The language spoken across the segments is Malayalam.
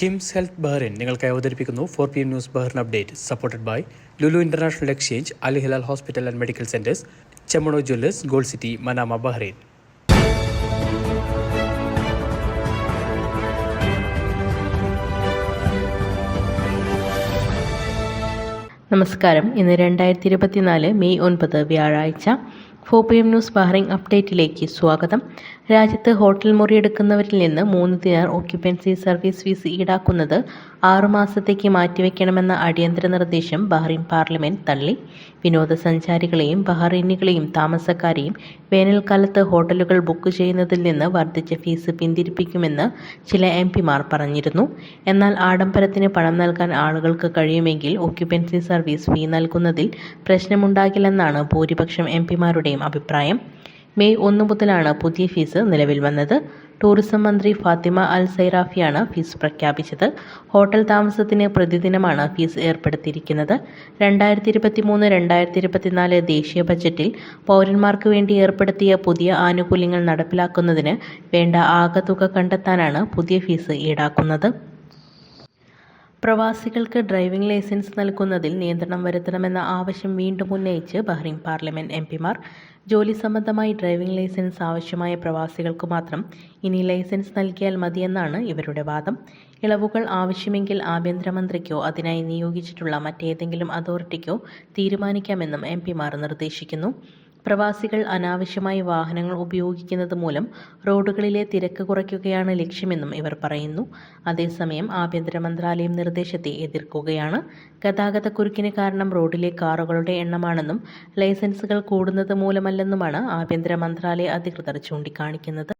കിംസ് ഹെൽത്ത് ബഹ്റിൻ നിങ്ങൾക്കായി അവതരിപ്പിക്കുന്നു four P M news Bahrain update supported by Lulu international exchange Al hospital and medical centres Chemmanur jewellers gold city Manama Bahrain നമസ്കാരം. ഇന്ന് രണ്ടായിരത്തി ഇരുപത്തിനാല് മെയ് ഒൻപത് വ്യാഴാഴ്ച. Four P M news Bahrain അപ്ഡേറ്റിലേക്ക് സ്വാഗതം. രാജ്യത്ത് ഹോട്ടൽ മുറി എടുക്കുന്നവരിൽ നിന്ന് മൂന്ന് ദിനാർ ഓക്യുപ്പൻസി സർവീസ് ഫീസ് ഈടാക്കുന്നത് ആറുമാസത്തേക്ക് മാറ്റിവെക്കണമെന്ന അടിയന്തര നിർദ്ദേശം ബഹ്റിൻ പാർലമെന്റ് തള്ളി. വിനോദസഞ്ചാരികളെയും ബഹ്റൈനികളെയും താമസക്കാരെയും വേനൽക്കാലത്ത് ഹോട്ടലുകൾ ബുക്ക് ചെയ്യുന്നതിൽ നിന്ന് വർദ്ധിച്ച ഫീസ് പിന്തിരിപ്പിക്കുമെന്ന് ചില എം പിമാർ പറഞ്ഞിരുന്നു. എന്നാൽ ആഡംബരത്തിന് പണം നൽകാൻ ആളുകൾക്ക് കഴിയുമെങ്കിൽ ഓക്യുപ്പൻസി സർവീസ് ഫീ നൽകുന്നതിൽ പ്രശ്നമുണ്ടാകില്ലെന്നാണ് ഭൂരിപക്ഷം എം പിമാരുടെയും അഭിപ്രായം. മെയ് ഒന്ന് മുതലാണ് പുതിയ ഫീസ് നിലവിൽ വന്നത്. ടൂറിസം മന്ത്രി ഫാത്തിമ അൽ സൈറാഫിയാണ് ഫീസ് പ്രഖ്യാപിച്ചത്. ഹോട്ടൽ താമസത്തിന് പ്രതിദിനമാണ് ഫീസ് ഏർപ്പെടുത്തിയിരിക്കുന്നത്. രണ്ടായിരത്തി ഇരുപത്തി മൂന്ന് രണ്ടായിരത്തി ഇരുപത്തിനാല് ദേശീയ ബജറ്റിൽ പൗരന്മാർക്ക് വേണ്ടി ഏർപ്പെടുത്തിയ പുതിയ ആനുകൂല്യങ്ങൾ നടപ്പിലാക്കുന്നതിന് വേണ്ട ആകെ തുക കണ്ടെത്താനാണ് പുതിയ ഫീസ് ഈടാക്കുന്നത്. പ്രവാസികൾക്ക് ഡ്രൈവിംഗ് ലൈസൻസ് നൽകുന്നതിൽ നിയന്ത്രണം വരുത്തണമെന്ന ആവശ്യം വീണ്ടും ഉന്നയിച്ച് ബഹ്റിൻ പാർലമെന്റ് എം പിമാർ. ജോലി സംബന്ധമായി ഡ്രൈവിംഗ് ലൈസൻസ് ആവശ്യമായ പ്രവാസികൾക്ക് മാത്രം ഇനി ലൈസൻസ് നൽകിയാൽ മതിയെന്നാണ് ഇവരുടെ വാദം. ഇളവുകൾ ആവശ്യമെങ്കിൽ ആഭ്യന്തരമന്ത്രിക്കോ അതിനായി നിയോഗിച്ചിട്ടുള്ള മറ്റേതെങ്കിലും അതോറിറ്റിക്കോ തീരുമാനിക്കാമെന്നും എം പിമാർ നിർദ്ദേശിക്കുന്നു. പ്രവാസികൾ അനാവശ്യമായി വാഹനങ്ങൾ ഉപയോഗിക്കുന്നത് മൂലം റോഡുകളിലെ തിരക്ക് കുറയ്ക്കുകയാണ് ലക്ഷ്യമെന്നും ഇവർ പറയുന്നു. അതേസമയം ആഭ്യന്തര മന്ത്രാലയം നിർദ്ദേശത്തെ എതിർക്കുകയാണ്. ഗതാഗതക്കുരുക്കിന് കാരണം റോഡിലെ കാറുകളുടെ എണ്ണമാണെന്നും ലൈസൻസുകൾ കൂടുന്നത് മൂലമല്ലെന്നുമാണ് ആഭ്യന്തര മന്ത്രാലയ അധികൃതർ ചൂണ്ടിക്കാണിക്കുന്നത്.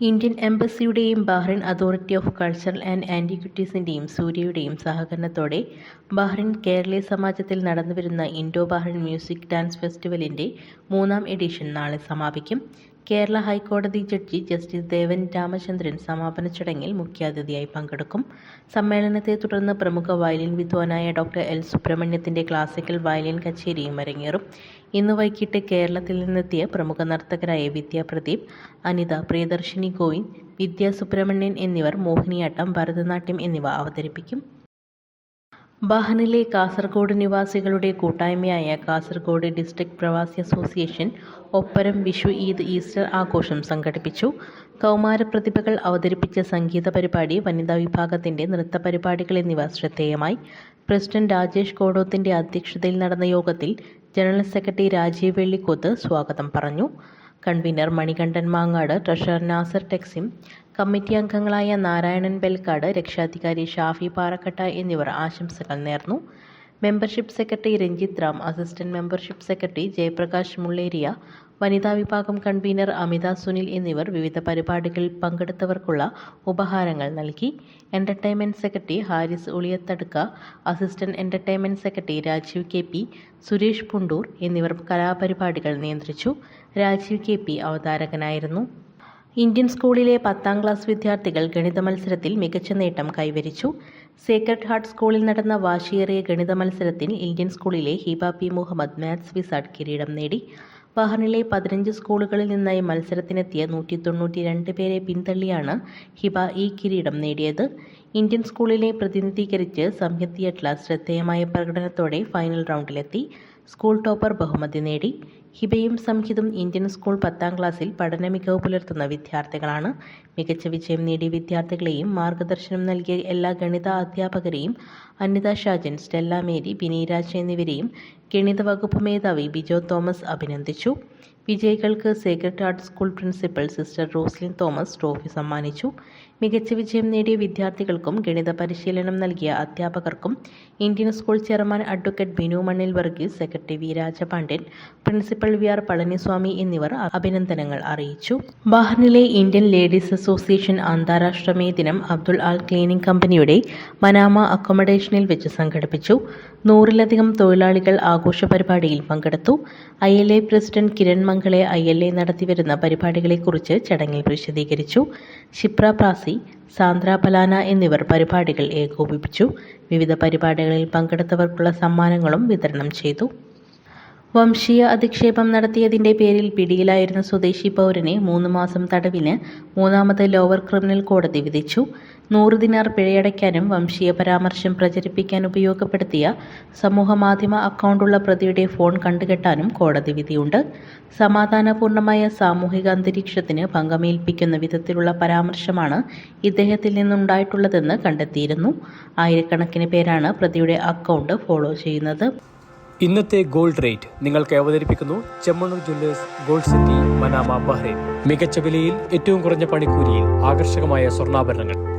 Indian എംബസിയുടെയും Bahrain authority of cultural and ആന്റിക്വിറ്റീസിന്റെയും സൂര്യയുടെയും സഹകരണത്തോടെ ബഹ്റിൻ കേരളീയ സമാജത്തിൽ നടന്നുവരുന്ന ഇൻഡോ ബഹ്റിൻ മ്യൂസിക് ഡാൻസ് ഫെസ്റ്റിവലിന്റെ മൂന്നാം എഡിഷൻ നാളെ സമാപിക്കും. കേരള ഹൈക്കോടതി ജഡ്ജി ജസ്റ്റിസ് ദേവൻ രാമചന്ദ്രൻ സമാപന ചടങ്ങിൽ മുഖ്യാതിഥിയായി പങ്കെടുക്കും. സമ്മേളനത്തെ തുടർന്ന് പ്രമുഖ വയലിൻ വിദ്വാനായ ഡോക്ടർ എൽ. സുബ്രഹ്മണ്യത്തിന്റെ ക്ലാസിക്കൽ വയലിൻ കച്ചേരിയും അരങ്ങേറും. ഇന്ന് വൈകിട്ട് കേരളത്തിൽ നിന്നെത്തിയ പ്രമുഖ നർത്തകരായ വിദ്യാപ്രദീപ് അനിത പ്രിയദർശിനി ഗോവിന്ദ് വിദ്യാസുബ്രഹ്മണ്യൻ എന്നിവർ മോഹിനിയാട്ടം ഭരതനാട്യം എന്നിവ അവതരിപ്പിക്കും. ബഹ്റിനിലെ കാസർഗോഡ് നിവാസികളുടെ കൂട്ടായ്മയായ കാസർഗോഡ് ഡിസ്ട്രിക്ട് പ്രവാസി അസോസിയേഷൻ ഒപ്പരം വിഷു ഈദ് ഈസ്റ്റർ ആഘോഷം സംഘടിപ്പിച്ചു. കൗമാര പ്രതിഭകൾ അവതരിപ്പിച്ച സംഗീത പരിപാടി വനിതാ വിഭാഗത്തിന്റെ നൃത്ത പരിപാടികൾ എന്നിവ ശ്രദ്ധേയമായി. പ്രസിഡന്റ് രാജേഷ് കോടോത്തിന്റെ അധ്യക്ഷതയിൽ നടന്ന യോഗത്തിൽ ജനറൽ സെക്രട്ടറി രാജീവ് വെള്ളിക്കോത്ത് സ്വാഗതം പറഞ്ഞു. Convener Manikandan Mangad treasurer Nasser Texim committee അംഗങ്ങളായ നാരായണൻ ബെൽക്കാട് രക്ഷാധികാരി ഷാഫി പാറക്കട്ട എന്നിവർ ആശംസകൾ നേർന്നു. Membership secretary Ranjith Ram assistant membership secretary Jayaprakash Mulleria വനിതാ വിഭാഗം കൺവീനർ അമിത സുനിൽ എന്നിവർ വിവിധ പരിപാടികളിൽ പങ്കെടുത്തവർക്കുള്ള ഉപഹാരങ്ങൾ നൽകി. Entertainment secretary Haris Uliyathaduka assistant entertainment secretary Rajeev K P Suresh Pundoor എന്നിവർ കലാപരിപാടികൾ നിയന്ത്രിച്ചു. രാജീവ് കെ പി അവതാരകനായിരുന്നു. ഇന്ത്യൻ സ്കൂളിലെ പത്താം ക്ലാസ് വിദ്യാർത്ഥികൾ ഗണിത മത്സരത്തിൽ മികച്ച നേട്ടം കൈവരിച്ചു. സേക്രഡ് ഹാർട്ട് സ്കൂളിൽ നടന്ന വാശിയേറിയ ഗണിത മത്സരത്തിൽ ഇന്ത്യൻ സ്കൂളിലെ Hiba P Muhammad maths wizard കിരീടം നേടി. ബഹ്റിനിലെ പതിനഞ്ച് സ്കൂളുകളിൽ നിന്നായി മത്സരത്തിനെത്തിയ നൂറ്റി തൊണ്ണൂറ്റി രണ്ട് പേരെ പിന്തള്ളിയാണ് ഹിബ ഈ കിരീടം നേടിയത്. ഇന്ത്യൻ സ്കൂളിനെ പ്രതിനിധീകരിച്ച് സംയുക്തി അറ്റ്ലാസ് ശ്രദ്ധേയമായ പ്രകടനത്തോടെ ഫൈനൽ റൗണ്ടിലെത്തി സ്കൂൾ ടോപ്പർ ബഹുമതി നേടി. ഹിബയും സംഹിതും ഇന്ത്യൻ സ്കൂൾ പത്താം ക്ലാസ്സിൽ പഠന മികവ് പുലർത്തുന്ന വിദ്യാർത്ഥികളാണ്. മികച്ച വിജയം നേടിയ വിദ്യാർത്ഥികളെയും മാർഗദർശനം നൽകിയ എല്ലാ ഗണിത അധ്യാപകരെയും അനിത ഷാജൻ സ്റ്റെല്ല മേരി ബിനീരാജ് എന്നിവരെയും ഗണിത വകുപ്പ് മേധാവി ബിജോ തോമസ് അഭിനന്ദിച്ചു. വിജയികൾക്ക് sacred heart school principal sister Roslin Thomas trophy സമ്മാനിച്ചു. മികച്ച വിജയം നേടിയ വിദ്യാർത്ഥികൾക്കും ഗണിത പരിശീലനം നൽകിയ അധ്യാപകർക്കും Indian school chairman advocate Binu Mannil Varghese secretary V Rajapandian principal V R Palaniswamy എന്നിവർ അഭിനന്ദനങ്ങൾ അറിയിച്ചു. ബഹ്റിനിലെ ഇന്ത്യൻ ലേഡീസ് അസോസിയേഷൻ അന്താരാഷ്ട്ര മേ ദിനം അബ്ദുൾ ആൽ ക്ലീനിംഗ് കമ്പനിയുടെ മനാമ അക്കോമഡേഷനിൽ വെച്ച് സംഘടിപ്പിച്ചു. നൂറിലധികം തൊഴിലാളികൾ ആഘോഷ പരിപാടിയിൽ പങ്കെടുത്തു. I L A president Kiran Mangale I L A നടത്തിവരുന്ന പരിപാടികളെക്കുറിച്ച് ചടങ്ങിൽ വിശദീകരിച്ചു. ക്ഷിപ്ര പ്രാസി സാന്ദ്ര പലാന എന്നിവർ പരിപാടികൾ ഏകോപിപ്പിച്ചു. വിവിധ പരിപാടികളിൽ പങ്കെടുത്തവർക്കുള്ള സമ്മാനങ്ങളും വിതരണം ചെയ്തു. വംശീയ അധിക്ഷേപം നടത്തിയതിന്റെ പേരിൽ പിടിയിലായിരുന്ന സ്വദേശി പൗരനെ മൂന്ന് മാസം തടവിന് മൂന്നാമത് ലോവർ ക്രിമിനൽ കോടതി വിധിച്ചു. നൂറ് ദിനാർ പിഴയടയ്ക്കാനും വംശീയ പരാമർശം പ്രചരിപ്പിക്കാൻ ഉപയോഗപ്പെടുത്തിയ സമൂഹമാധ്യമ അക്കൗണ്ടുള്ള പ്രതിയുടെ ഫോൺ കണ്ടുകെട്ടാനും കോടതി വിധിയുണ്ട്. സമാധാനപൂർണമായ സാമൂഹിക അന്തരീക്ഷത്തിന് ഭംഗമേൽപ്പിക്കുന്ന വിധത്തിലുള്ള പരാമർശമാണ് ഇദ്ദേഹത്തിൽ നിന്നുണ്ടായിട്ടുള്ളതെന്ന് കണ്ടെത്തിയിരുന്നു. ആയിരക്കണക്കിന് പേരാണ് പ്രതിയുടെ അക്കൗണ്ട് ഫോളോ ചെയ്യുന്നത്. ഇന്നത്തെ ഗോൾഡ് റേറ്റ് നിങ്ങൾക്ക് അവതരിപ്പിക്കുന്നു Chemmanur jewellers gold city Manama Bahrain. മികച്ച വിലയിൽ ഏറ്റവും കുറഞ്ഞ പണിക്കൂലിയിൽ ആകർഷകമായ സ്വർണാഭരണങ്ങൾ.